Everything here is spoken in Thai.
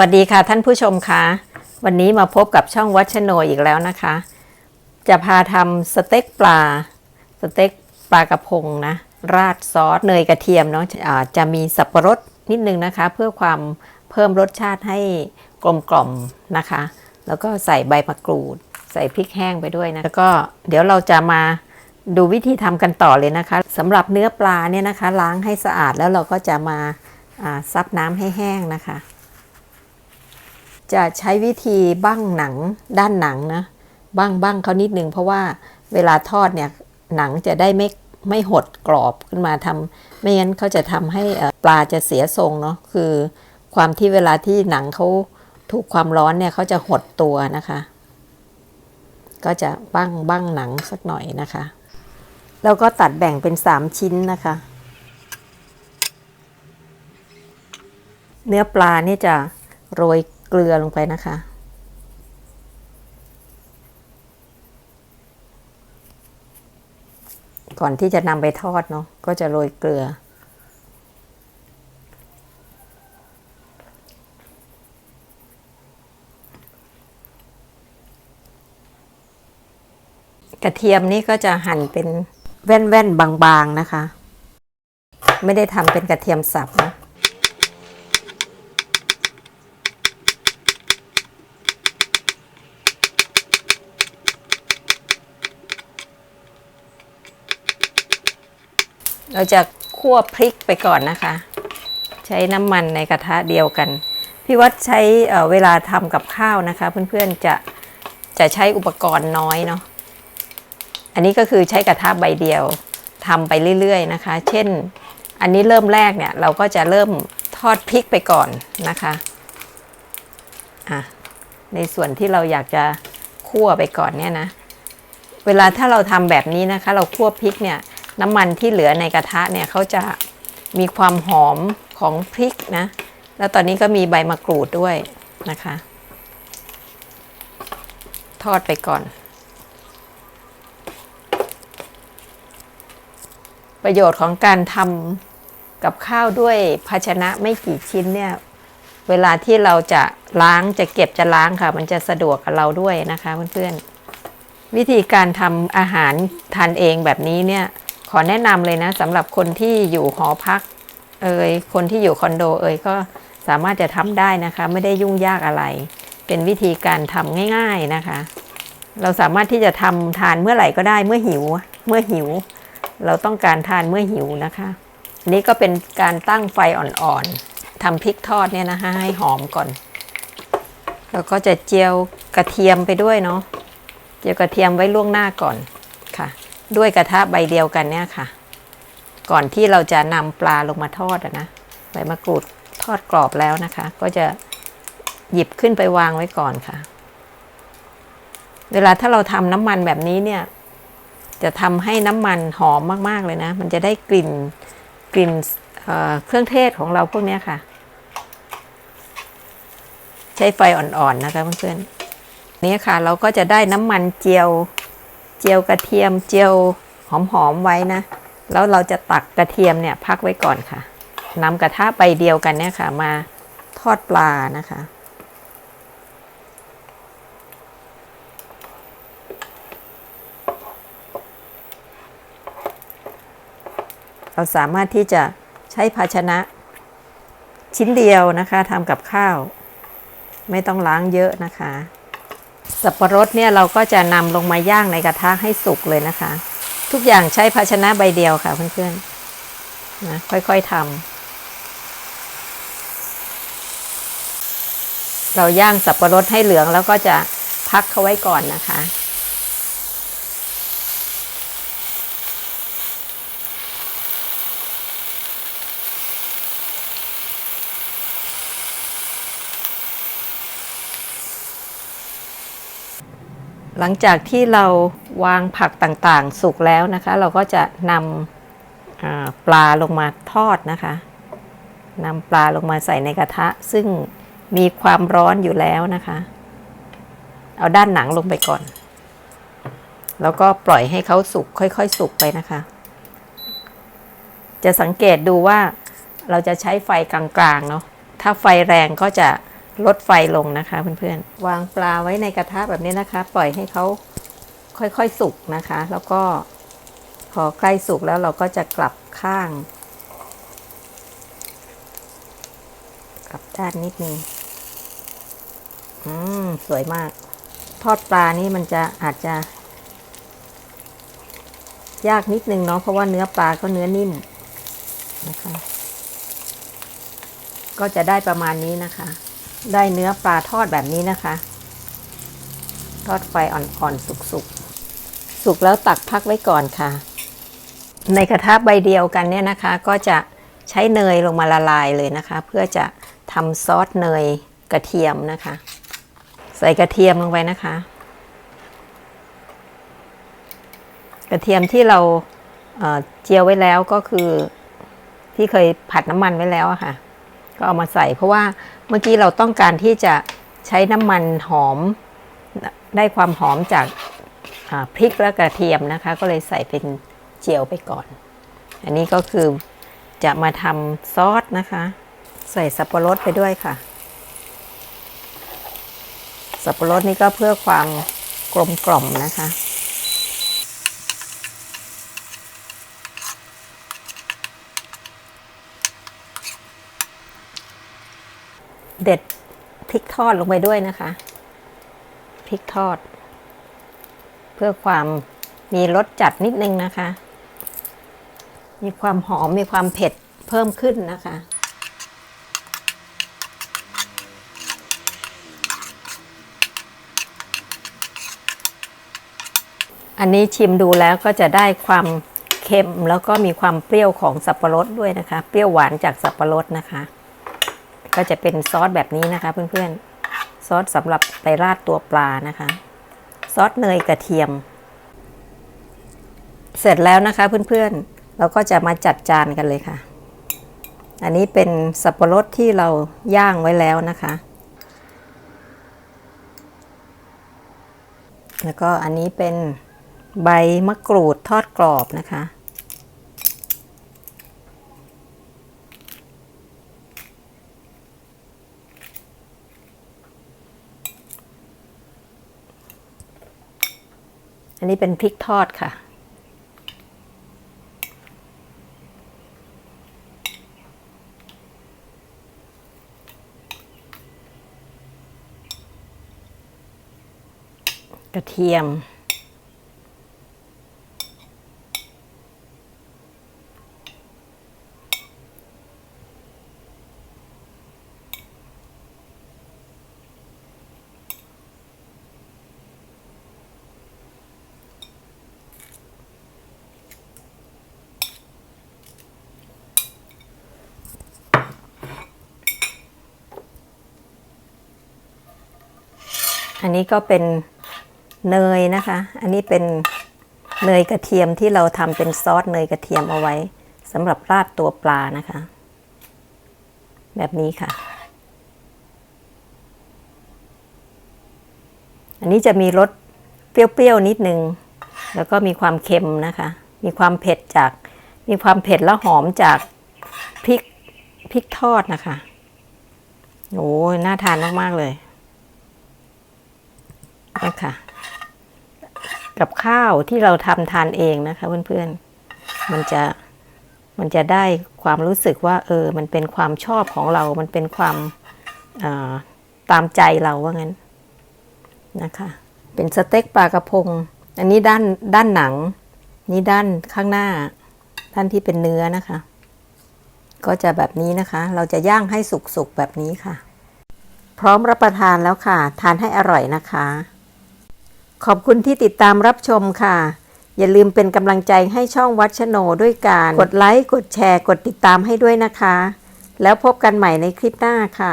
วัสดีค่ะท่านผู้ชมคะวันนี้มาพบกับช่องวัชโนอีกแล้วนะคะ จะพาทำสเต็กปลา สเต็กปลากระพงนะ ราดซอสเนยกระเทียมเนาะจะมีสับปะรดนิดนึงนะคะ เพื่อความเพิ่มรสชาติให้กลมกล่อมนะคะ แล้วก็ใส่ใบมะกรูด ใส่พริกแห้งไปด้วยนะแล้วก็เดี๋ยวเราจะมาดูวิธีทำกันต่อเลยนะคะสำหรับเนื้อปลาเนี่ยนะคะ ล้างให้สะอาดแล้วเราก็จะมาอ่าซับน้ำให้แห้งนะคะ จะใช้วิธีบ้างหนังด้านหนังนะบ้างบ้างเขานิดนึงเพราะว่าเวลาทอดเนี่ยหนังจะได้ไม่ไม่หดกรอบขึ้นมาทำไม่งั้นเขาจะทำให้ปลาจะเสียทรงเนาะคือความที่เวลาที่หนังเขาถูกความร้อนเนี่ยเขาจะหดตัวนะคะ ก็จะบ้างบ้างหนังสักหน่อยนะคะ แล้วก็ตัดแบ่งเป็น 3 ชิ้นนะคะ เนื้อปลานี่จะโรย เกลือลงไปนะคะ ก่อนที่จะนำไปทอดเนาะก็จะโรยเกลือ กระเทียมนี่ก็จะหั่นเป็นแว่นๆบางๆนะคะ ไม่ได้ทำเป็นกระเทียมสับนะ เราจะคั่วพริกไปก่อนนะคะ ใช้น้ำมันในกระทะเดียวกัน พี่วัดใช้เวลาทำกับข้าวนะคะ เพื่อนๆจะจะใช้อุปกรณ์น้อยเนาะอันนี้ก็คือใช้กระทะใบเดียวทำไปเรื่อยๆนะคะ เช่น อันนี้เริ่มแรกเนี่ยเราก็จะเริ่มทอดพริกไปก่อนนะคะอะในส่วนที่เราอยากจะคั่วไปก่อนเนี่ยนะ เวลาถ้าเราทำแบบนี้นะคะ เราคั่วพริกเนี่ย น้ำมันที่เหลือในกระทะเนี่ยเขาจะมีความหอมของพริกนะ แล้วตอนนี้ก็มีใบมะกรูดด้วยนะคะ ทอดไปก่อน ประโยชน์ของการทำกับข้าวด้วยภาชนะไม่กี่ชิ้นเนี่ยเวลาที่เราจะล้างจะเก็บจะล้างค่ะ มันจะสะดวกกับเราด้วยนะคะเพื่อนๆวิธีการทำอาหารทานเองแบบนี้เนี่ย ขอแนะนำเลยนะสำหรับคนที่อยู่หอพัก เอ่ยคนที่อยู่คอนโดเอ่ยก็สามารถจะทำได้นะคะ ไม่ได้ยุ่งยากอะไร เป็นวิธีการทำง่าย ๆนะคะ เราสามารถที่จะทำทานเมื่อไหร่ก็ได้เมื่อหิว เมื่อหิว เราต้องการทานเมื่อหิวนะคะนี้ก็เป็นการตั้งไฟอ่อนๆทำพริกทอดเนี่ยนะคะให้หอมก่อน แล้วก็จะเจียวกระเทียมไปด้วยเนาะเจียวกระเทียมไว้ล่วงหน้าก่อน ด้วยกระทะใบเดียวกันเนี่ยค่ะ ก่อนที่เราจะนำปลาลงมาทอดนะใบมะกรูดทอดกรอบแล้วนะคะ ก็จะหยิบขึ้นไปวางไว้ก่อนค่ะ เวลาถ้าเราทำน้ำมันแบบนี้เนี่ย จะทำให้น้ำมันหอมมากๆเลยนะ มันจะได้กลิ่นกลิ่นเเครื่องเทศของเราพวกนี้ค่ะ ใช้ไฟอ่อนๆนะคะเพื่อนๆนี่ค่ะ เราก็จะได้น้ำมันเจียว เจียวกระเทียมเจียวหอมๆไว้นะ แล้วเราจะตักกระเทียมเนี่ยพักไว้ก่อนค่ะนำกระทะใบเดียวกันเนี่ยค่ะ มาทอดปลานะคะ เราสามารถที่จะใช้ภาชนะ ชิ้นเดียวนะคะทำกับข้าว ไม่ต้องล้างเยอะนะคะ สับปะรดเนี่ยเราก็จะนำลงมาย่างในกระทะให้สุกเลยนะคะ ทุกอย่างใช้ภาชนะใบเดียวค่ะเพื่อนๆนะค่อยๆทำเราย่างสับปะรดให้เหลืองแล้วก็จะพักเขาไว้ก่อนนะคะ หลังจากที่เราวางผักต่างๆ สุกแล้วนะคะ เราก็จะนำปลาลงมาทอดนะคะนำปลาลงมาใส่ในกระทะ ซึ่งมีความร้อนอยู่แล้วนะคะ เอาด้านหนังลงไปก่อน แล้วก็ปล่อยให้เขาสุกค่อยๆ สุกไปนะคะ จะสังเกตดูว่าเราจะใช้ไฟกลางๆเนาะถ้าไฟแรงก็จะ ลดไฟลงนะคะเพื่อนๆ วางปลาไว้ในกระทะแบบนี้นะคะ ปล่อยให้เขาค่อยๆสุกนะคะ แล้วก็พอใกล้สุกแล้วเราก็จะกลับข้าง กลับด้านนิดนึงอืมสวยมาก ทอดปลานี่มันจะอาจจะ ยากนิดนึงเนาะเพราะว่าเนื้อปลาก็เนื้อนิ่มนะคะ ก็จะได้ประมาณนี้นะคะ ได้เนื้อปลาทอดแบบนี้นะคะ ทอดไฟอ่อนๆสุกๆสุกแล้วตักพักไว้ก่อนค่ะ ในกระทะใบเดียวกันเนี่ยนะคะ ก็จะใช้เนยลงมาละลายเลยนะคะ เพื่อจะทำซอสเนยกระเทียมนะคะ ใส่กระเทียมลงไปนะคะ กระเทียมที่เราเเจียวไว้แล้วก็คือที่เคยผัดน้ำมันไว้แล้วอะค่ะ ก็เอามาใส่ เพราะว่าเมื่อกี้เราต้องการที่จะใช้น้ำมันหอมได้ความหอมจากาพริกและกระเทียมนะคะ ก็เลยใส่เป็นเจียวไปก่อน อันนี้ก็คือจะมาทำซอสนะคะ ใส่สับปะรดไปด้วยค่ะ สับปะรดนี่ก็เพื่อความกลมกล่อมนะคะ เด็ดพริกทอดลงไปด้วยนะคะพริกทอด เพื่อความมีรสจัดนิดนึงนะคะ มีความหอมมีความเผ็ดเพิ่มขึ้นนะคะอันนี้ชิมดูแล้วก็จะได้ความเค็มแล้วก็มีความเปรี้ยวของสับปะรดด้วยนะคะ เปรี้ยวหวานจากสับปะรดนะคะ ก็จะเป็นซอสแบบนี้นะคะเพื่อนๆ ซอสสำหรับไปราดตัวปลานะคะ ซอสเนยกระเทียม เสร็จแล้วนะคะเพื่อนๆ เราก็จะมาจัดจานกันเลยค่ะ อันนี้เป็นสับปะรดที่เราย่างไว้แล้วนะคะ แล้วก็อันนี้เป็นใบมะกรูดทอดกรอบนะคะ อันนี้เป็นพริกทอดค่ะ กระเทียม อันนี้ก็เป็นเนยนะคะ อันนี้เป็นเนยกระเทียมที่เราทำเป็นซอสเนยกระเทียมเอาไว้สำหรับราดตัวปลานะคะ แบบนี้ค่ะ อันนี้จะมีรสเปรี้ยวๆนิดนึง แล้วก็มีความเค็มนะคะ มีความเผ็ดจาก มีความเผ็ดและหอมจากพริกพริกทอดนะคะโอ้ยน่าทานมาก ๆ เลย นะคะกับข้าวที่เราทำทานเองนะคะเพื่อนๆ มันจะมันจะได้ความรู้สึกว่า เออ มันเป็นความชอบของเรา มันเป็นความาตามใจเราว่างั้นนะคะ เป็นสเต็กปลากระพง อันนี้ด้านด้านหนัง นี่ด้านข้างหน้า ด้านที่เป็นเนื้อนะคะ ก็จะแบบนี้นะคะ เราจะย่างให้สุกๆแบบนี้ค่ะ พร้อมรับประทานแล้วค่ะ ทานให้อร่อยนะคะ ขอบคุณที่ติดตามรับชมค่ะ อย่าลืมเป็นกำลังใจให้ช่องวัดชโนด้วยการ กดไลค์ กดแชร์ กดติดตามให้ด้วยนะคะ แล้วพบกันใหม่ในคลิปหน้าค่ะ